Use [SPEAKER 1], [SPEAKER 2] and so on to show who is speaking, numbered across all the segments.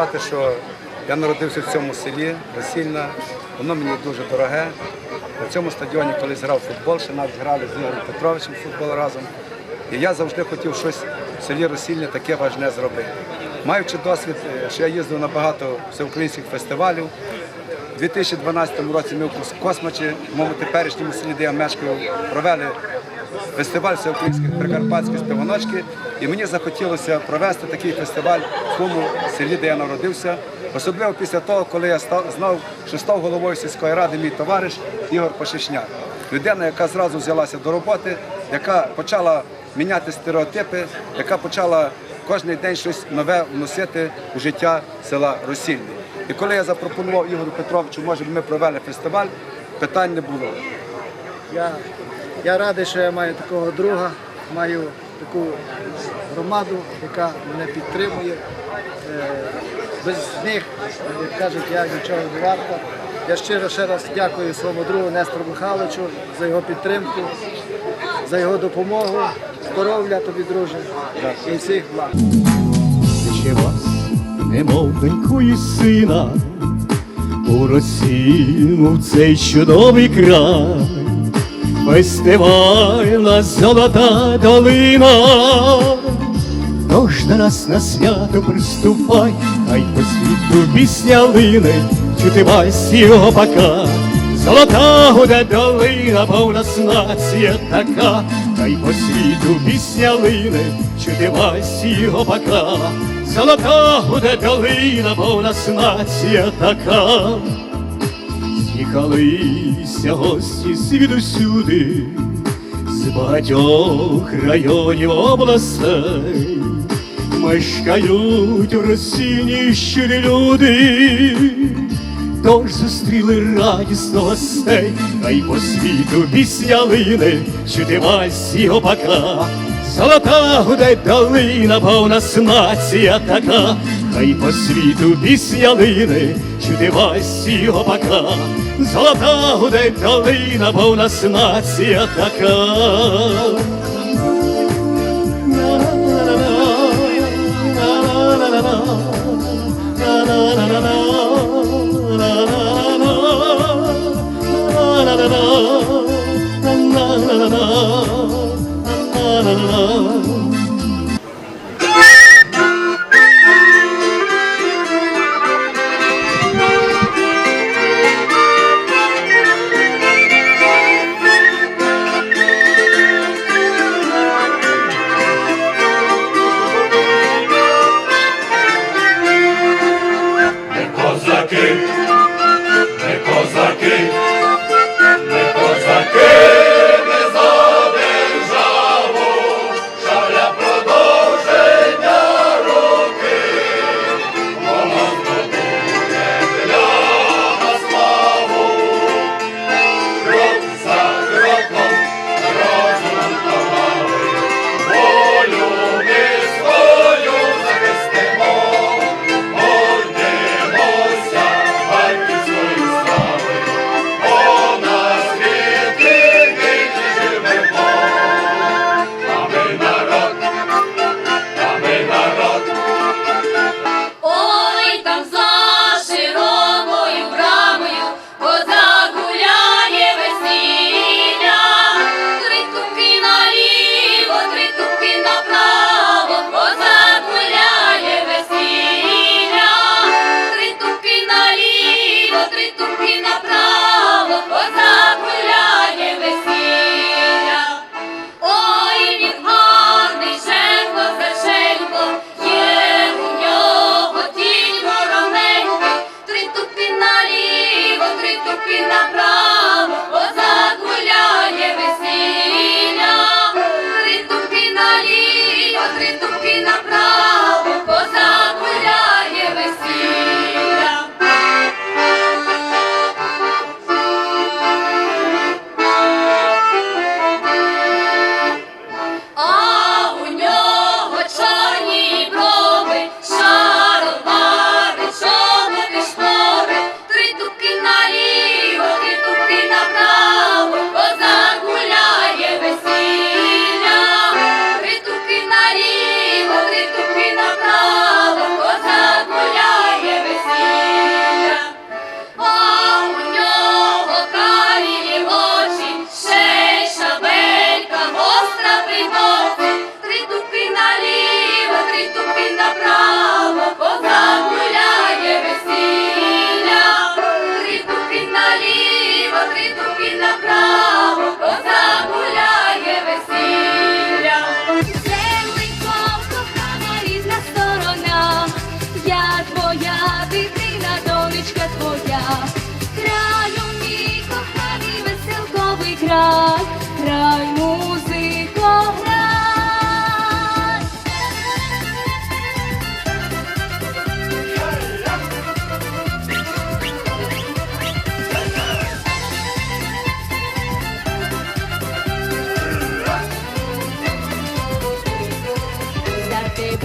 [SPEAKER 1] сказати, що я народився в цьому селі, Весільна, воно мені дуже дороге. На цьому стадіоні колись грав футбол, ще навіть грали з Ігорем Петровичем футбол разом. І я завжди хотів щось в селі Росільне таке важне зробити. Маючи досвід, е, що я їздив на багато всеукраїнських фестивалів, у 2012 році ми в Космачі, в моєму теперішньому селі, де я мешкаю, провели фестиваль всеукраїнських прикарпатських співаночки. І мені захотілося провести такий фестиваль в тому селі, де я народився. Особливо після того, коли я став, знав, що став головою сільської ради мій товариш Ігор Пошишняк. Людина, яка зразу взялася до роботи, яка почала міняти стереотипи, яка почала кожен день щось нове вносити у життя села Росільне. І коли я запропонував Ігорю Петровичу, може б ми провели фестиваль, питань не було.
[SPEAKER 2] Я, я радий, що я маю такого друга, маю таку громаду, яка мене підтримує. Е, Без них, як кажуть, я нічого не варта. Я щиро ще раз дякую своєму другу Нестору Михайловичу за його підтримку, за його допомогу. Здоров'я тобі, друже, і всіх благ.
[SPEAKER 3] Ще вас, немов сина, у Росію в цей чудовий край, фестивальна золота долина. Тож до нас на свято приступай, хай по світу пісня лине, чути його пока. Золота гуде долина, бо в нас нація така, хай по світу пісня лине, чути його пока. Золота гуде долина, бо в нас нація така. З'їхалися гості звідусюди, з багатьох районів областей, мешкають у Росіні щирі люди, тож зустріли радісно гостей, а й по світу пісня лине, чути вальс і опака. Золота гуде долина, бо в нас нація така, хай по світу пісня лине, чути вальс і опака. Золота гуде долина, бо у нас нація така.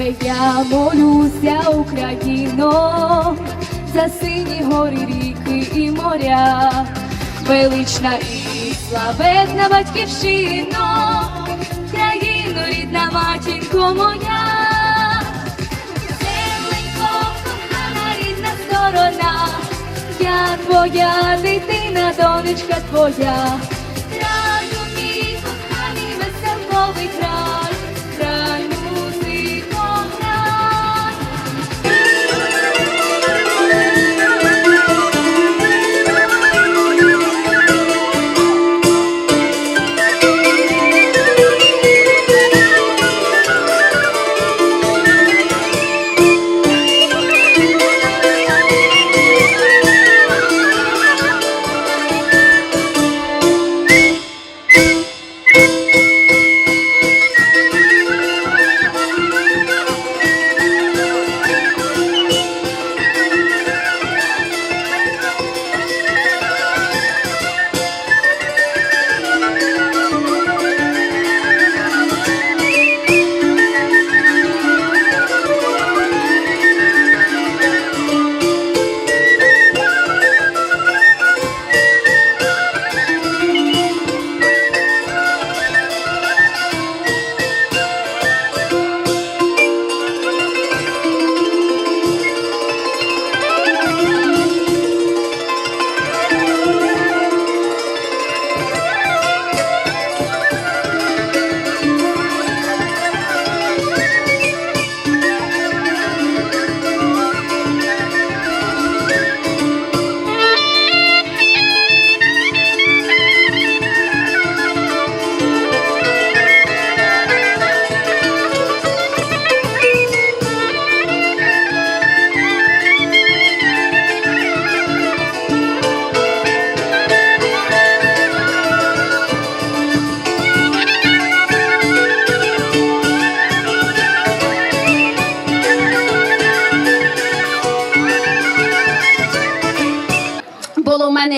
[SPEAKER 4] Я молюся, Україно, за сині гори, ріки і моря, велична і славетна батьківщино, країно, рідна матінко моя, Земленько, кохана рідна сторона, я твоя дитина, донечка твоя,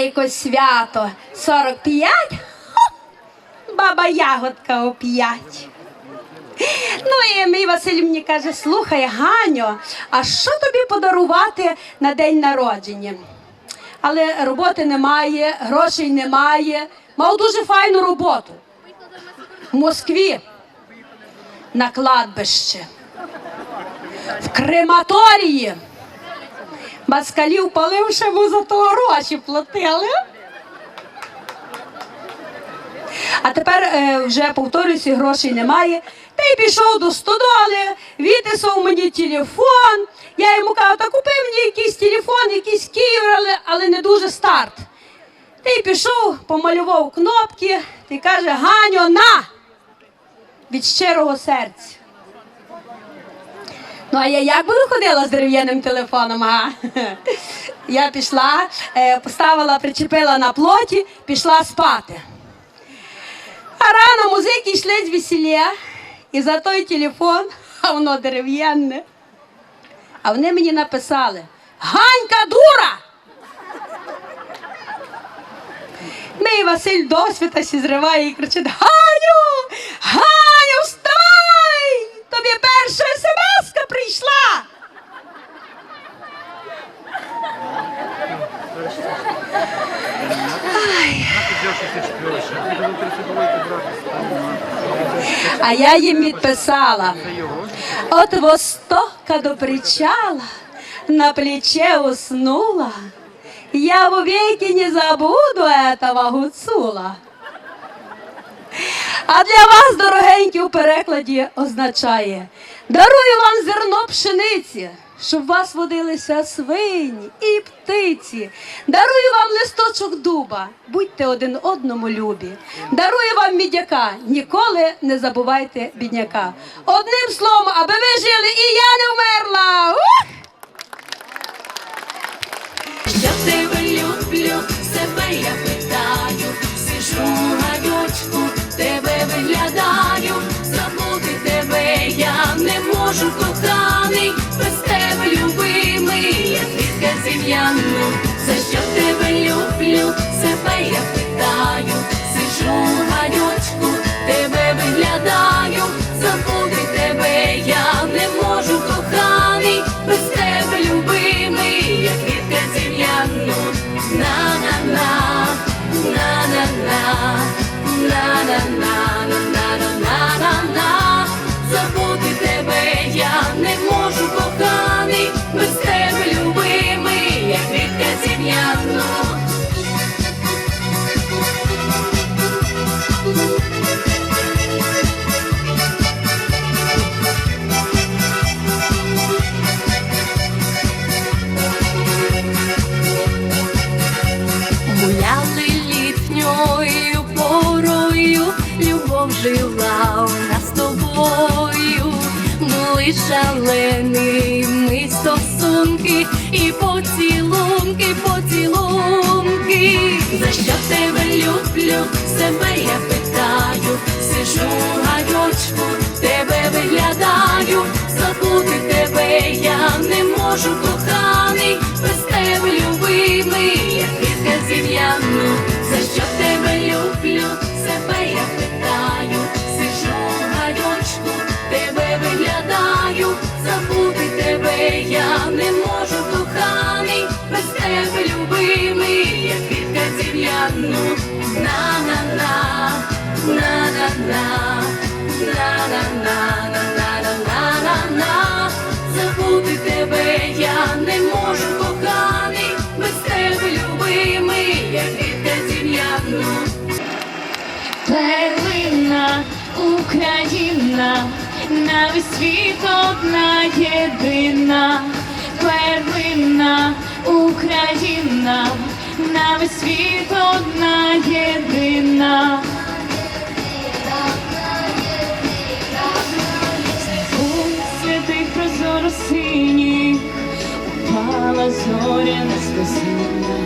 [SPEAKER 5] якось свято 45, баба ягодка о 5. Ну і мій Василь мені каже: слухай, Ганю, а що тобі подарувати на день народження? Але роботи немає, грошей немає. Мав дуже файну роботу. В Москві на кладбище, в крематорії. Москалів палив, ще йому за то гроші платили. А тепер е, вже повторююся, грошей немає. Та й пішов до стодоли, відтисав мені телефон. Я йому кажу, та купи мені якийсь телефон, якийсь Київ, але, але не дуже старт. Та й пішов, помалював кнопки та каже: Ганю, на! Від щирого серця. Ну, а я як буду ходила з дерев'яним телефоном? А? Я пішла, е, поставила, причепила на плоті, пішла спати. А рано музики йшли з весілля, і за той телефон, а воно дерев'яне. А вони мені написали: Ганька дура! Мій Василь досвіта сі зриває і кричить: Ганю! Ганю, вставай! Тобі перша смс прийшла! А я їм відписала. От востока до причала, на плече уснула. Я вовеки не забуду этого гуцула. А для вас, дорогенькі, у перекладі означає Дарую вам зерно пшениці, щоб вас водилися свині і птиці. Дарую вам листочок дуба, будьте один одному любі. Дарую вам мідяка, ніколи не забувайте бідняка. Одним словом, аби ви жили, і я не вмерла.
[SPEAKER 4] Я тебе
[SPEAKER 6] люблю, себе я питаю, сижу гадючку тебе. можу коханий, без тебе любимий, я тиха зім'яну, за що тебе люблю, себе я питаю, сижу в ганьочку, тебе виглядаю. Були шаленими стосунки і поцілунки, поцілунки. За що тебе люблю, себе я питаю, сижу в тебе виглядаю, забути тебе я не можу, коханий, без тебе любимий, як квітка зів'яну, за що тебе люблю, не можу, коханий, без тебе любимий, як квітка зів'яну, на-на-на, на-на-на, на-на-на, на-на-на-на-на, забути тебе я не можу, коханий, без тебе любимий, як квітка зів'яну.
[SPEAKER 7] Перлина, Україна, на весь світ одна єдина. Перлина, Україна, на весь світ одна єдина. Святих прозоро синіх упала зоряна сльозина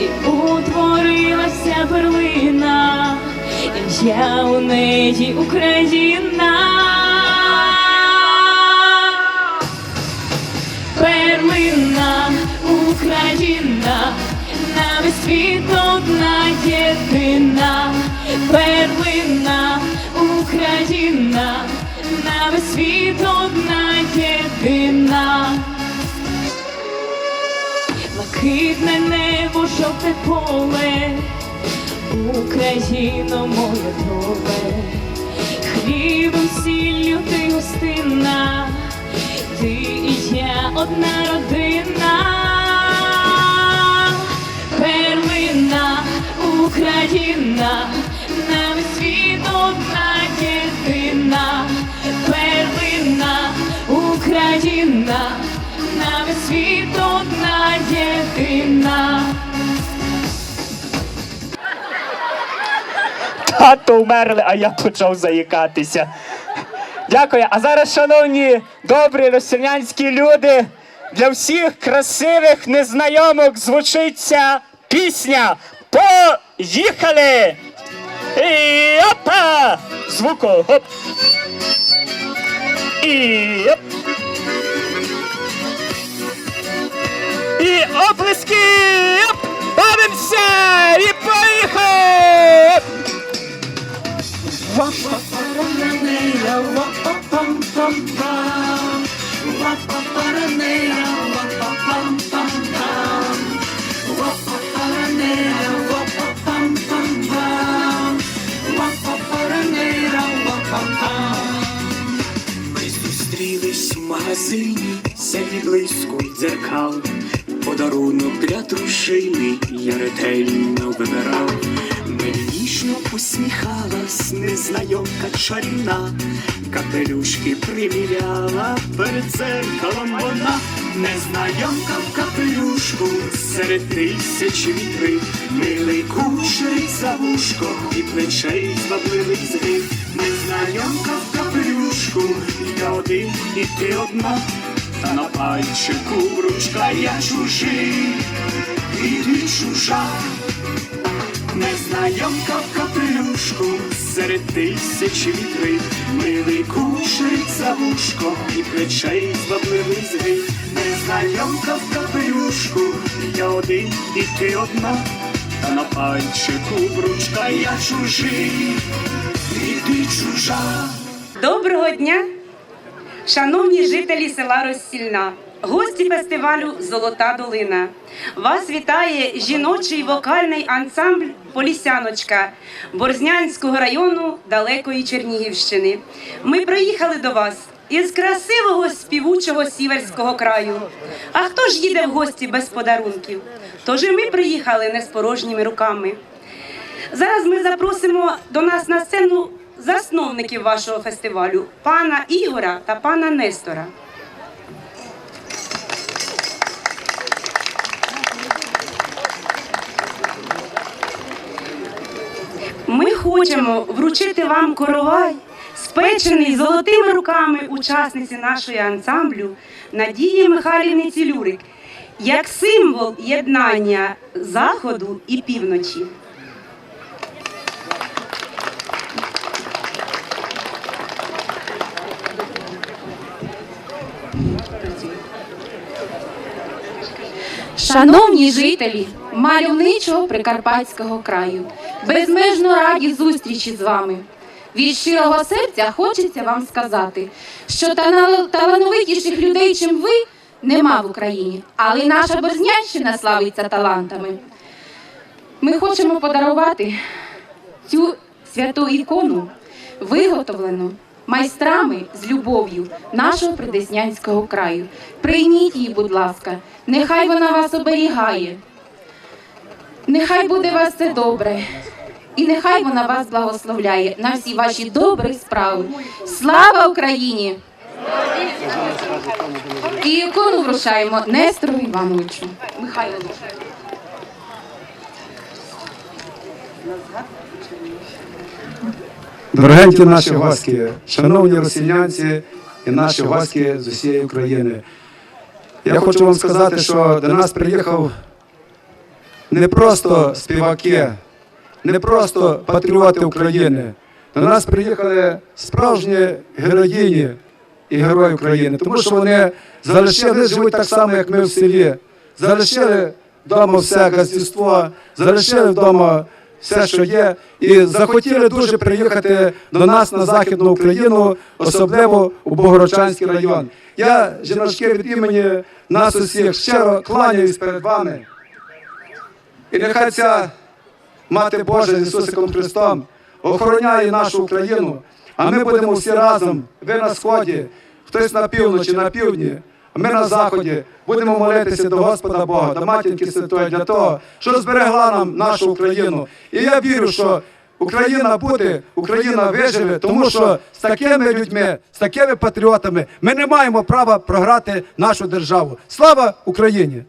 [SPEAKER 7] і утворилася перлина, ім'я у неї Україна. Перлина, Україна, на світ одна єдина. Перлина, Україна, на світ одна єдина. Блакитне небо, жовте поле, Україно моє доле, хлібом сіллю ти гостинна, одна родина, перлина, Україна, на весь світ одна єдина, перлина, Україна, на весь світ одна єдина.
[SPEAKER 3] Тато вмерли, а я почав заїкатися. Дякую. А зараз, шановні добрі росіянські люди, для всіх красивих незнайомок звучиться пісня Поїхали! І опа! Звуко, гоп! І оп! І оплески! Оп! Бавимося! І поїхали!
[SPEAKER 8] Ми зустрілись в магазині, блиску й дзеркал. Подарунок для дружини я ретельно вибирав. Мені ніжно посміхалась незнайомка чарівна, капелюшки приміряла перед дзеркалом вона, незнайомка в капелюшку серед тисячі вітрин, милий кучерий за вушко і плечей звабливий згиб, незнайомка в капелюшку, я один і ти одна, та на пальчику ручка я чужий, і ти чужа. Незнайомка в капелюшку серед тисячі вітрин, милий кучерить за вушко і плечей звабливий згиб. Незнайомка в капелюшку, я один і ти одна, та на пальчику бручка я чужий, і ти чужа.
[SPEAKER 9] Доброго дня, шановні жителі села Розсільна, гості фестивалю Золота долина. Вас вітає жіночий вокальний ансамбль Полісяночка Борзнянського району далекої Чернігівщини. Ми приїхали до вас із красивого співучого сіверського краю. А хто ж їде в гості без подарунків? Тож і ми приїхали не з порожніми руками. Зараз ми запросимо до нас на сцену засновників вашого фестивалю пана Ігора та пана Нестора. Хочемо вручити вам коровай, спечений золотими руками учасниці нашої ансамблю Надії Михайлівни Цілюрик, як символ єднання заходу і півночі.
[SPEAKER 10] Шановні жителі мальовничого Прикарпатського краю, безмежно раді зустрічі з вами. Від щирого серця хочеться вам сказати, що талановитіших людей, чим ви, нема в Україні, але й наша Борзнянщина славиться талантами. Ми хочемо подарувати цю святу ікону, виготовлену майстрами з любов'ю нашого придеснянського краю. Прийміть її, будь ласка, нехай вона вас оберігає. Нехай буде вас все добре. І нехай вона вас благословляє на всі ваші добрі справи. Слава Україні! І ікону вручаємо Нестору Івановичу. Михайловичу.
[SPEAKER 1] Дорогенькі наші гості, шановні росіянці і наші гості з усієї України. Я хочу вам сказати, що до нас приїхав не просто співаки, не просто патріоти України. До нас приїхали справжні героїні і герої України, тому що вони залишили, живуть так само, як ми в селі. Залишили вдома все газдівство, залишили вдома все, що є, і захотіли дуже приїхати до нас на Західну Україну, особливо у Богородчанський район. Я, жіночки, від імені нас усіх щиро кланяюсь перед вами. І нехай ця Мати Божа з Ісусиком Христом охороняє нашу Україну, а ми будемо всі разом, ви на сході, хтось на півночі, на півдні, ми на заході будемо молитися до Господа Бога, до матінки Святої для того, що зберегла нам нашу Україну. І я вірю, що Україна буде, Україна виживе, тому що з такими людьми, з такими патріотами ми не маємо права програти нашу державу. Слава Україні!